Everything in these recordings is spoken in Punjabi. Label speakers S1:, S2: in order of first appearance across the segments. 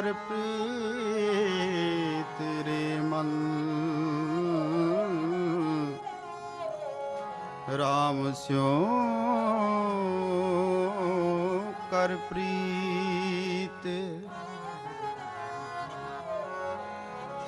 S1: ਕਰ ਪ੍ਰੀਤ ਰੇ ਮਨ। ਰਾਮ ਸਿਓ ਕਰ ਪ੍ਰੀਤ।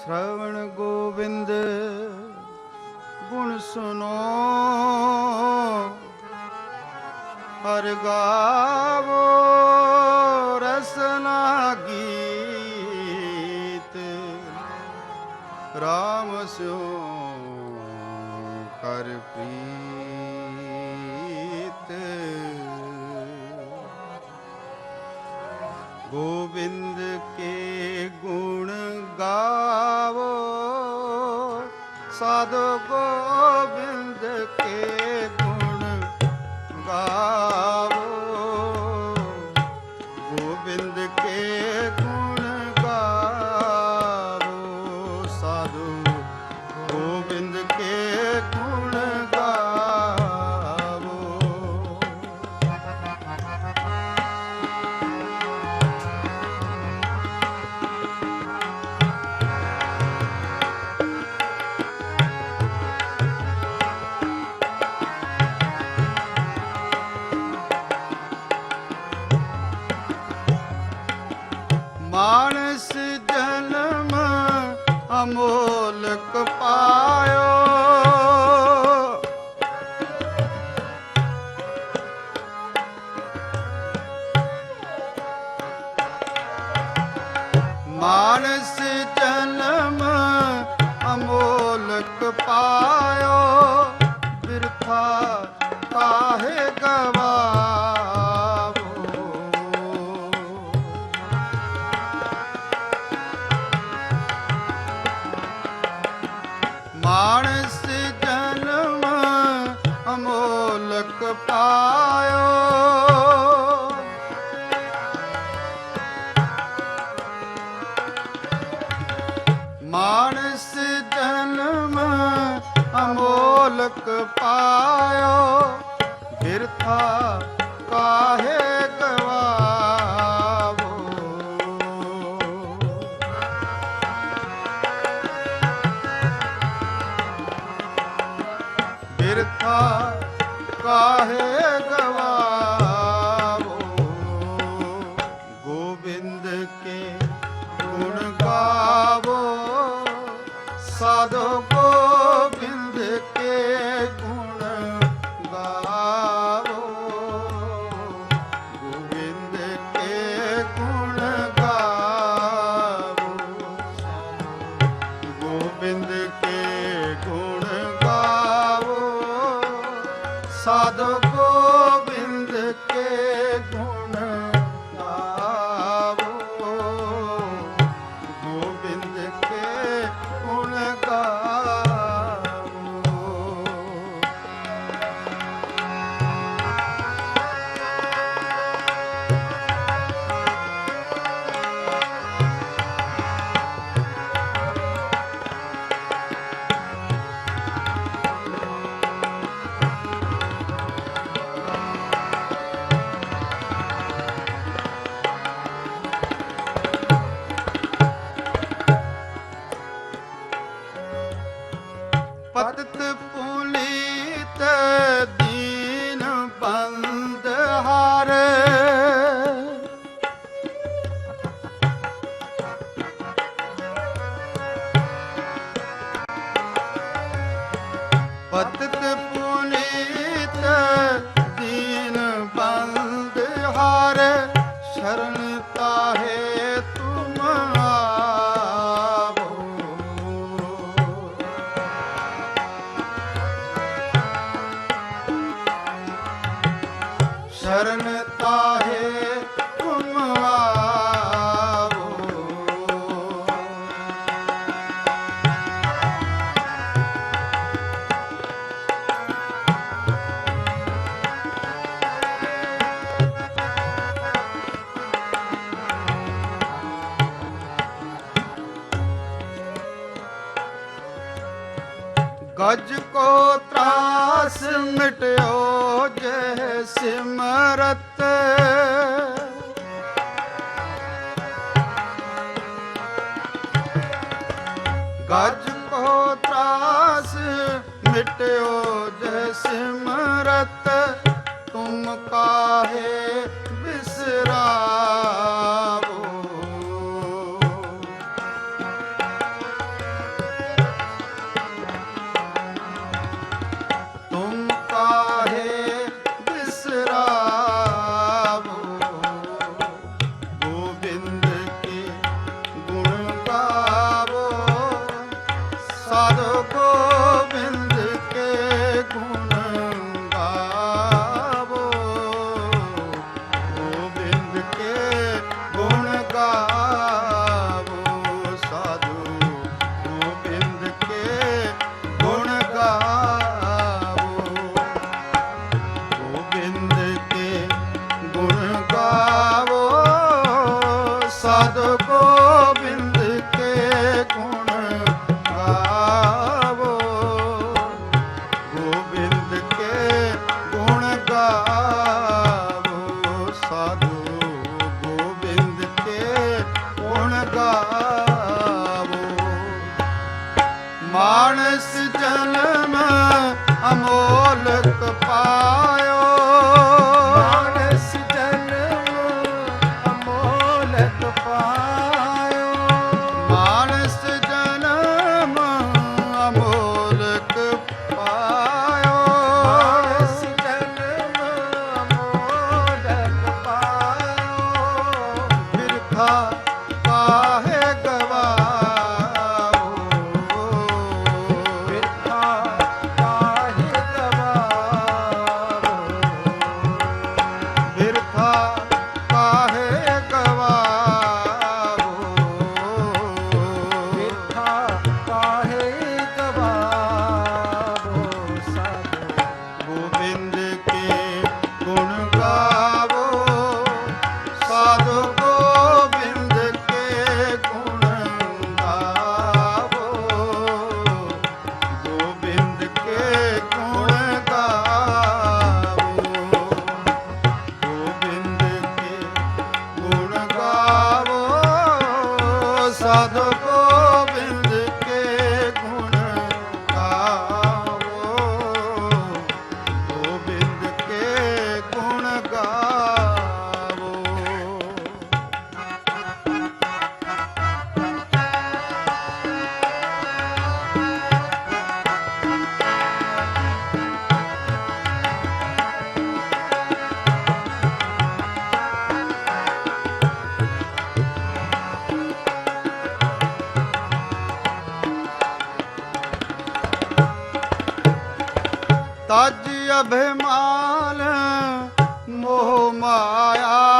S1: ਸ਼ਰਵਣ ਗੋਬਿੰਦ ਗੁਣ ਸੁਨੋ। ਹਰ ਗਾਵੋ RAM ਸਿਉ ਕਰ ਪ੍ਰੀਤ। ਗੋਬਿੰਦ ਕੇ ਗੁਣ ਗਾਵੋ ਸਾਧੋ ਗੋ ਮਾਨਸ ਜਨਮ ਕਾ ਕਾਹੇ ਰਤ ਗਜ ਕੋ ਤਰਾਸ ਮਿਟਿਓ ਜਹ ਸਿਮਰਤ ਤੁਮ ਕਾਹੇ ਬਿਸਰਾ ਅਭਿਮਾਨ ਮੋਹ ਮਾਇਆ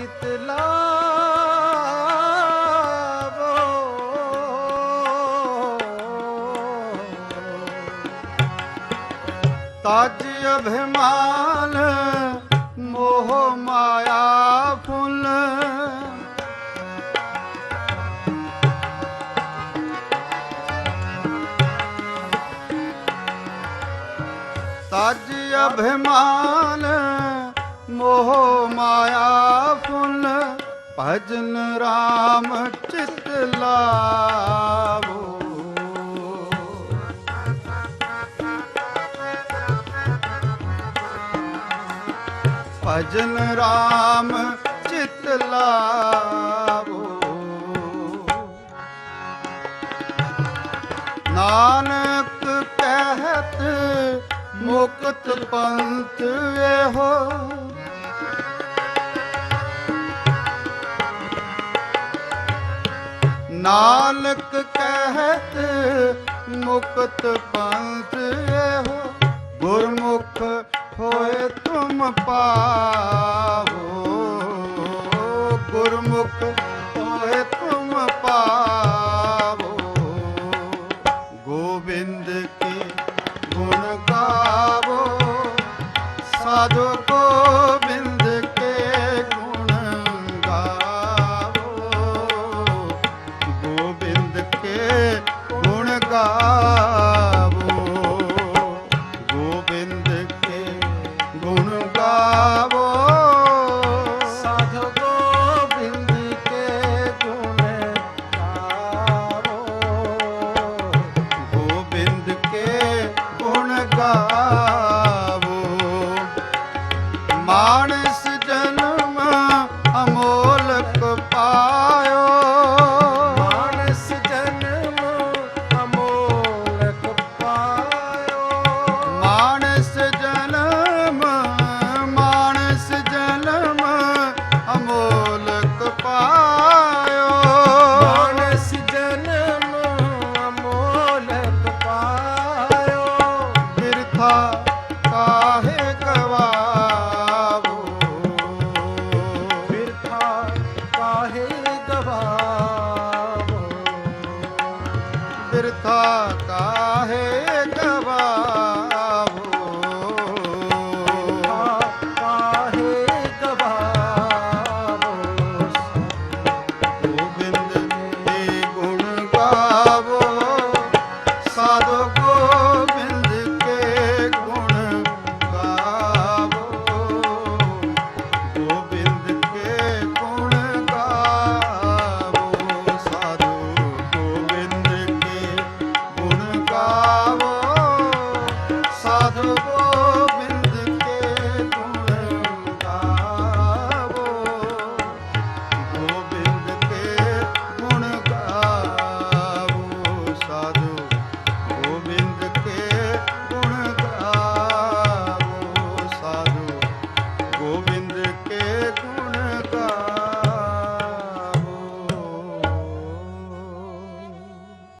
S2: ਚਿਤ ਲਾਵੋ।
S1: ਤਜ ਅਭਿਮਾਨ ਅਭਿਮਾਨ ਮੋਹ ਮਾਇਆ ਫੁੱਲ, ਭਜਨ RAM ਚਿਤ ਲਾਵੋ। ਭਜਨ RAM ਚਿਤ ਲਾਵੋ। ਨਾਨਕ ਕਹਿਤ ਮੁਕਤ ਪੰਥ ਇਹੋ ਨਾਨਕ ਕਹਿਤ ਮੁਕਤ ਪੰਥ ਇਹੋ, ਗੁਰਮੁਖ ਹੋਏ ਤੁਮ ਪਾਵੋ। ਗੁਰਮੁਖ ਹੋਏ ਤੁਮ ਪਾਵੋ। ਗੋਬਿੰਦ ਕੀ ਗੁਣ ਗਾਵੋ ਸਾਧੂ 내가 ਸੁਖਾ